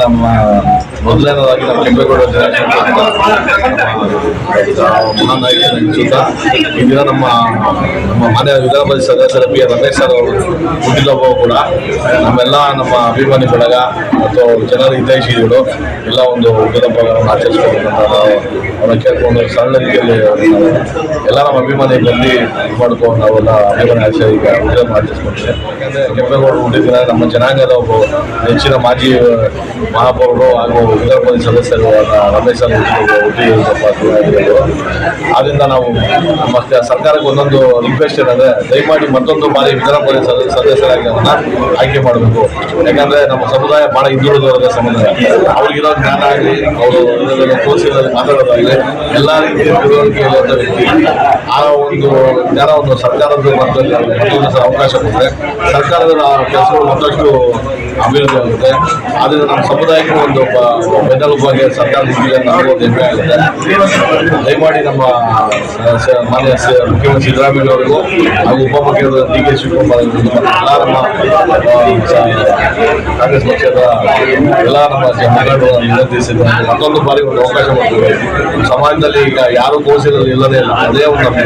ನಮ್ಮ ಮೊದಲನೇದಾಗಿ ನಮ್ಮ ಕೆಂಪೇಗೌಡ ಈ ನಮ್ಮ ನಮ್ಮ ಮನೆಯ ವಿಧಾನ ಪರಿಷತ್ ಸದಸ್ಯರ ಪಿ ರಮೇಶ್ ಸರ್ ಅವರು ಹುಟ್ಟಿದಬ್ಬ ಕೂಡ ನಮ್ಮೆಲ್ಲ ನಮ್ಮ ಅಭಿಮಾನಿ ಬಳಗ ಮತ್ತು ಜನರ ಹಿತೈಷಿಗಳು ಎಲ್ಲ ಒಂದು ಹುಟ್ಟಿದಬ್ಬಗಳನ್ನು ಆಚರಿಸ್ಬೇಕಂತ ನಾವು ಅವನ್ನ ಕೇಳ್ಕೊಂಡು ಸಣ್ಣ ರೀತಿಯಲ್ಲಿ ಎಲ್ಲ ನಮ್ಮ ಅಭಿಮಾನಿ ಬಂದು ಮಾಡ್ಕೊಂಡು ನಾವೆಲ್ಲ ಅಭಿಮಾನಿ ಆಚೆ ಈಗ ಹುಟ್ಟಿದಬ್ಬ ಆಚರಿಸ್ಕೊಳ್ತೇವೆ. ಯಾಕಂದರೆ ಕೆಂಪೇಗೌಡರು ಹುಟ್ಟಿದ್ರೆ ನಮ್ಮ ಜನಾಂಗದ ಒಬ್ಬ ಹೆಚ್ಚಿನ ಮಾಜಿ ಮಹಾಪೌರರು ಹಾಗೂ ವಿಧಾನ ಪರಿಷತ್ ಸದಸ್ಯರು ರಮೇಶ್ ಯಡಿಯೂರಪ್ಪ ಆದ್ದರಿಂದ ನಾವು ಮತ್ತೆ ಸರ್ಕಾರಕ್ಕೆ ಒಂದೊಂದು ರಿಕ್ವೆಸ್ಟ್ ಏನಂದ್ರೆ ದಯಮಾಡಿ ಮತ್ತೊಂದು ಬಾರಿ ವಿಧಾನ ಸದಸ್ಯರಾಗಿ ಅವನ್ನ ಆಯ್ಕೆ ಮಾಡಬೇಕು. ಯಾಕಂದ್ರೆ ನಮ್ಮ ಸಮುದಾಯ ಬಹಳ ಹಿಂದುಳಿದವರ ಸಮುದಾಯ. ಅವ್ರಿಗಿರೋ ಜ್ಞಾನ ಆಗಲಿ, ಅವರು ಕೋರ್ಸಿನಲ್ಲಿ ಮಾತಾಡೋದಾಗಲಿ, ಎಲ್ಲ ರೀತಿಯ ತಿಳುವಳಿಕೆ ಇರುವಂಥ ವ್ಯಕ್ತಿ. ಆ ಒಂದು ಜ್ಞಾನವನ್ನು ಸರ್ಕಾರದ ಮಟ್ಟದಲ್ಲಿ ಅವಕಾಶ ಕೊಟ್ಟರೆ ಸರ್ಕಾರದ ಕೆಲಸಗಳು ಮತ್ತಷ್ಟು ಅಭಿವೃದ್ಧಿ ಆಗುತ್ತೆ. ಆದರೆ ನಮ್ಮ ಸಮುದಾಯಕ್ಕೆ ಒಂದು ಬ- ಬಗ್ಗೆ ಸರ್ಕಾರ ನಿಂತಿದೆ ಅಂತ ನಮಗೂ ಒಂದು ಹೆಮ್ಮೆ ಆಗುತ್ತೆ ದಯಮಾಡಿ ನಮ್ಮ ಮಾನ್ಯ ಮುಖ್ಯಮಂತ್ರಿ ಸಿದ್ದರಾಮಯ್ಯ ಅವರಿಗೂ, ಹಾಗೂ ಉಪಮುಖ್ಯಮಂತ್ರಿ ಡಿ ಕೆ ಶಿವಕುಮಾರ್ ನಮ್ಮ ಕಾಂಗ್ರೆಸ್ ಪಕ್ಷದ ಎಲ್ಲ ನಮ್ಮ ಮುಖಂಡರು ನಿರ್ಧರಿಸಿದ್ದಾರೆ ಮತ್ತೊಂದು ಬಾರಿ ಒಂದು ಅವಕಾಶ ಮಾಡ್ತೀವಿ ಸಮಾಜದಲ್ಲಿ ಈಗ ಯಾರು ಕೋರ್ಸಿನಲ್ಲಿ ಇಲ್ಲದೆ ಇಲ್ಲ. ಅದೇ ಒಂದು ನಮ್ಮ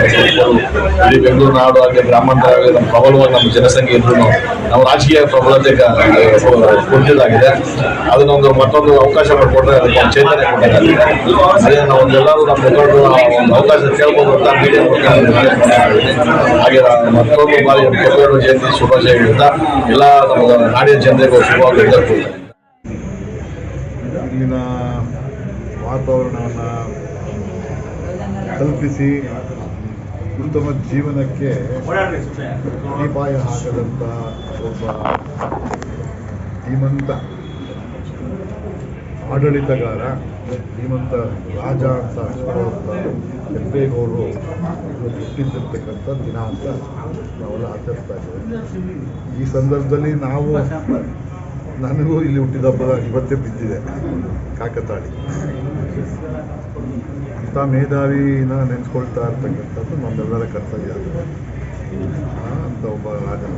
ಇಡೀ ಬೆಂಗಳೂರು ನಾಡು, ಹಾಗೆ ಗ್ರಾಮಾಂತರ ನಮ್ಮ ಪ್ರಬಲವಾಗಿ ನಮ್ಮ ಜನಸಂಖ್ಯೆ ಇದ್ರು ನಮ್ಮ ರಾಜಕೀಯ ಪ್ರಬಲತೆ ಕೊಟ್ಟಿದ್ದಾಗಿದೆ. ಅದನ್ನೊಂದು ಮತ್ತೊಂದು ಅವಕಾಶ ಮಾಡಿಕೊಟ್ರೆ ಅದಕ್ಕೆ ಒಂದು ಚೈತನ್ಯ ಕೊಟ್ಟಿದ್ದಾರೆ ಅದೇ ನಾವು ಎಲ್ಲರೂ ನಮ್ಮ ಮುಖಂಡರು ಒಂದು ಅವಕಾಶ ಕೇಳ್ಬೋದು ಅಂತ ಮೀಡಿಯಾ ಹಾಗೆ ಮತ್ತೊಂದು ಬಾರಿ ಕೆಂಪೇಗೌಡ ಜಯಂತಿ ಶುಭಾಶಯ ಹೇಳ್ತಾ, ಎಲ್ಲ ನಮ್ಮ ನಾಡಿನ ಶುಭವಾಗಿ ಕೋರ್ತೇನೆ ಇಲ್ಲಿನ ವಾತಾವರಣವನ್ನು ಕಲ್ಪಿಸಿ, ಉತ್ತಮ ಜೀವನಕ್ಕೆ ಅಪಾಯ ಹಾಕದಂಥ ಒಬ್ಬ ಧೀಮಂತ ಆಡಳಿತಗಾರ, ಶ್ರೀಮಂತ ರಾಜ ಅಂತ ಹೇಳುವಂಥ ಕೆಂಪೇಗೌಡರು ಹುಟ್ಟಿದ್ದಿರ್ತಕ್ಕಂಥ ದಿನ ಅಂತ ನಾವೆಲ್ಲ ಆಚರಿಸ್ತಾ ಇದ್ದೇವೆ. ಈ ಸಂದರ್ಭದಲ್ಲಿ ನಾವು ನನಗೂ ಇಲ್ಲಿ ಹುಟ್ಟಿದ ಹಬ್ಬದ ಇವತ್ತೇ ಬಿದ್ದಿದೆ, ಕಾಕತಾಳಿ. ಅಂಥ ಮೇಧಾವಿನ ನೆನೆಸ್ಕೊಳ್ತಾ ಇರ್ತಕ್ಕಂಥದ್ದು ನಮ್ಮೆಲ್ಲರ ಕರ್ತವ್ಯ. ಅಂತ ಒಬ್ಬ ರಾಜನ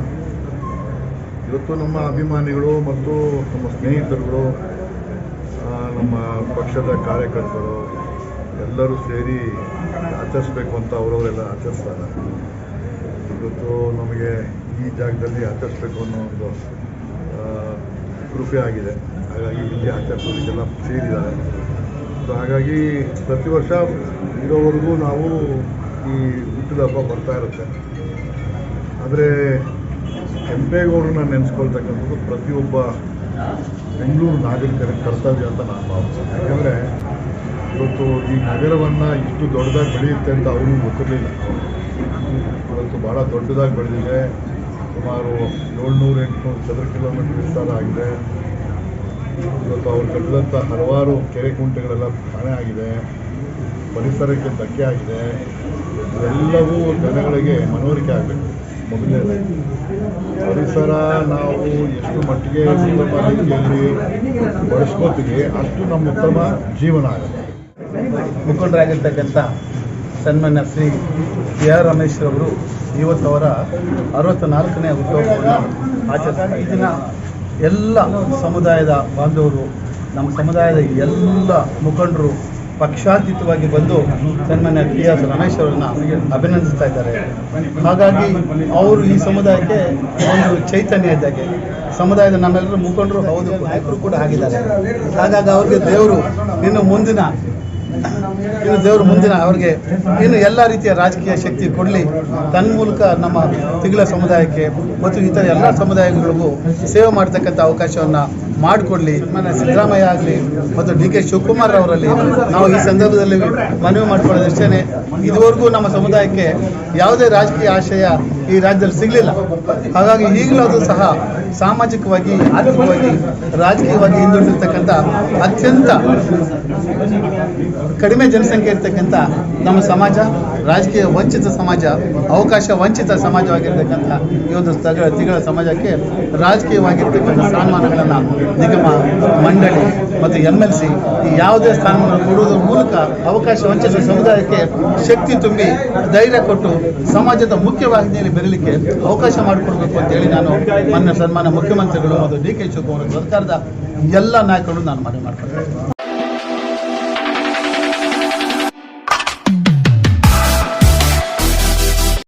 ಇವತ್ತು ನಮ್ಮ ಅಭಿಮಾನಿಗಳು ಮತ್ತು ನಮ್ಮ ಸ್ನೇಹಿತರುಗಳು ನಮ್ಮ ಪಕ್ಷದ ಕಾರ್ಯಕರ್ತರು ಎಲ್ಲರೂ ಸೇರಿ ಆಚರಿಸ್ಬೇಕು ಅಂತ ಅವರವರೆಲ್ಲ ಆಚರಿಸ್ತಾರೆ. ಇವತ್ತು ನಮಗೆ ಈ ಜಾಗದಲ್ಲಿ ಆಚರಿಸ್ಬೇಕು ಅನ್ನೋ ಒಂದು ಕೃಪೆ ಆಗಿದೆ. ಹಾಗಾಗಿ ಇಲ್ಲಿ ಆಚರಿಸೋದಕ್ಕೆಲ್ಲ ಸೇರಿದ್ದಾರೆ. ಸೊ ಹಾಗಾಗಿ ಪ್ರತಿ ವರ್ಷ ಇರೋವರೆಗೂ ನಾವು ಈ ಹುಟ್ಟಿದ ಹಬ್ಬ ಬರ್ತಾ ಇರುತ್ತೆ. ಆದರೆ ಕೆಂಪೇಗೌಡರನ್ನ ನೆನೆಸ್ಕೊಳ್ತಕ್ಕಂಥದ್ದು ಪ್ರತಿಯೊಬ್ಬ ಬೆಂಗಳೂರು ನಾಗರಿಕರ ಕರ್ತವ್ಯ ಅಂತ ನಾನು ಭಾವಿಸ್ತೇನೆ. ಯಾಕಂದರೆ ಇವತ್ತು ಈ ನಗರವನ್ನು ಇಷ್ಟು ದೊಡ್ಡದಾಗಿ ಬೆಳೆಯುತ್ತೆ ಅಂತ ಅವ್ರಿಗೂ ಗೊತ್ತಿರಲಿಲ್ಲ. ಇವತ್ತು ಭಾಳ ದೊಡ್ಡದಾಗಿ ಬೆಳೆದಿದೆ. ಸುಮಾರು ಏಳ್ನೂರು ಎಂಟುನೂರು ಚದರ ಕಿಲೋಮೀಟರ್ ವಿಸ್ತಾರ ಆಗಿದೆ. ಇವತ್ತು ಅವ್ರು ಕಟ್ಟಿದಂಥ ಹಲವಾರು ಕೆರೆ ಕುಂಟೆಗಳೆಲ್ಲ ಕಾಣೆ ಆಗಿದೆ. ಪರಿಸರಕ್ಕೆ ಧಕ್ಕೆ ಆಗಿದೆ. ಇವೆಲ್ಲವೂ ಜನಗಳಿಗೆ ಮನವರಿಕೆ ಆಗಬೇಕು ಮೊದಲನೇದಾಗಿ. ಪರಿಸರ ನಾವು ಎಷ್ಟು ಮಟ್ಟಿಗೆ ಉತ್ತಮ ಬಳಸ್ಕೋತೀವಿ, ಅಷ್ಟು ನಮ್ಮ ಉತ್ತಮ ಜೀವನ ಆಗುತ್ತೆ. ಮುಖಂಡರಾಗಿರ್ತಕ್ಕಂಥ ಸನ್ಮಾನ್ಯ ಶ್ರೀ ಕೆ ಆರ್ ರಮೇಶ್ ಅವರು ಇವತ್ತವರ ಅವರ ಅರವತ್ತ ನಾಲ್ಕನೇ ಉದ್ಯೋಗವನ್ನು ಆಚರಿಸ್ತಾರೆ. ಈ ದಿನ ಎಲ್ಲ ಸಮುದಾಯದ ಬಾಂಧವರು, ನಮ್ಮ ಸಮುದಾಯದ ಎಲ್ಲ ಮುಖಂಡರು ಪಕ್ಷಾತೀತವಾಗಿ ಬಂದು ಸನ್ಮಾನ್ಯ ಟಿ ಎಸ್ ರಮೇಶ್ ಅವರನ್ನ ಅಭಿನಂದಿಸ್ತಾ ಇದ್ದಾರೆ. ಹಾಗಾಗಿ ಅವರು ಈ ಸಮುದಾಯಕ್ಕೆ ಒಂದು ಚೈತನ್ಯ ಇದ್ದಾಗೆ ಸಮುದಾಯದ ನಮ್ಮೆಲ್ಲರೂ ಮುಖಂಡರು ಹೌದು, ನಾಯಕರು ಕೂಡ ಆಗಿದ್ದಾರೆ ಹಾಗಾಗಿ ಅವ್ರಿಗೆ ದೇವರು ಇನ್ನು ಮುಂದಿನ ಇನ್ನು ದೇವರು ಮುಂದಿನ ಅವ್ರಿಗೆ ಇನ್ನು ಎಲ್ಲ ರೀತಿಯ ರಾಜಕೀಯ ಶಕ್ತಿ ಕೊಡಲಿ. ತನ್ಮೂಲಕ ನಮ್ಮ ತಿಗಳ ಸಮುದಾಯಕ್ಕೆ ಮತ್ತು ಇತರ ಎಲ್ಲ ಸಮುದಾಯಗಳಿಗೂ ಸೇವೆ ಮಾಡ್ತಕ್ಕಂಥ ಅವಕಾಶವನ್ನು ಮಾಡಿಕೊಡ್ಲಿ. ಮನೆ ಸಿದ್ದರಾಮಯ್ಯ ಆಗಲಿ ಮತ್ತು ಡಿ ಕೆ ಶಿವಕುಮಾರ್ ಅವರಲ್ಲಿ ನಾವು ಈ ಸಂದರ್ಭದಲ್ಲಿ ಮನವಿ ಮಾಡಿಕೊಳ್ಳೋದಷ್ಟೇ ಇದುವರೆಗೂ ನಮ್ಮ ಸಮುದಾಯಕ್ಕೆ ಯಾವುದೇ ರಾಜಕೀಯ ಆಶಯ ಈ ರಾಜ್ಯದಲ್ಲಿ ಸಿಗಲಿಲ್ಲ. ಹಾಗಾಗಿ ಈಗಲೂ ಸಹ ಸಾಮಾಜಿಕವಾಗಿ, ಆರ್ಥಿಕವಾಗಿ, ರಾಜಕೀಯವಾಗಿ ಹಿಂದುಳಿದಿರ್ತಕ್ಕಂಥ ಅತ್ಯಂತ ಕಡಿಮೆ ಜನಸಂಖ್ಯೆ ಇರ್ತಕ್ಕಂಥ ನಮ್ಮ ಸಮಾಜ, ರಾಜಕೀಯ ವಂಚಿತ ಸಮಾಜ, ಅವಕಾಶ ವಂಚಿತ ಸಮಾಜವಾಗಿರ್ತಕ್ಕಂಥ ಈ ಒಂದು ತಗಳ ತಿಗಳ ಸಮಾಜಕ್ಕೆ ರಾಜಕೀಯವಾಗಿರ್ತಕ್ಕಂಥ ಸ್ಥಾನಮಾನಗಳನ್ನು ನಿಗಮ, ಮಂಡಳಿ ಮತ್ತು ಎಂ ಎಲ್ ಸಿ ಈ ಯಾವುದೇ ಸ್ಥಾನಮಾನ ಕೊಡುವುದರ ಮೂಲಕ ಅವಕಾಶ ವಂಚಿತ ಸಮುದಾಯಕ್ಕೆ ಶಕ್ತಿ ತುಂಬಿ ಧೈರ್ಯ ಕೊಟ್ಟು ಸಮಾಜದ ಮುಖ್ಯವಾಹಿನಿಯಲ್ಲಿ ಬರಲಿಕ್ಕೆ ಅವಕಾಶ ಮಾಡಿಕೊಡ್ಬೇಕು ಅಂತೇಳಿ ನಾನು ಮಾನ್ಯ ಸನ್ಮಾನ ಮುಖ್ಯಮಂತ್ರಿಗಳು ಮತ್ತು ಡಿ ಕೆ ಶಿವಕುಮಾರ್ ಸರ್ಕಾರದ ಎಲ್ಲ ನಾಯಕರು ನಾನು ಮನವಿ ಮಾಡ್ತೇನೆ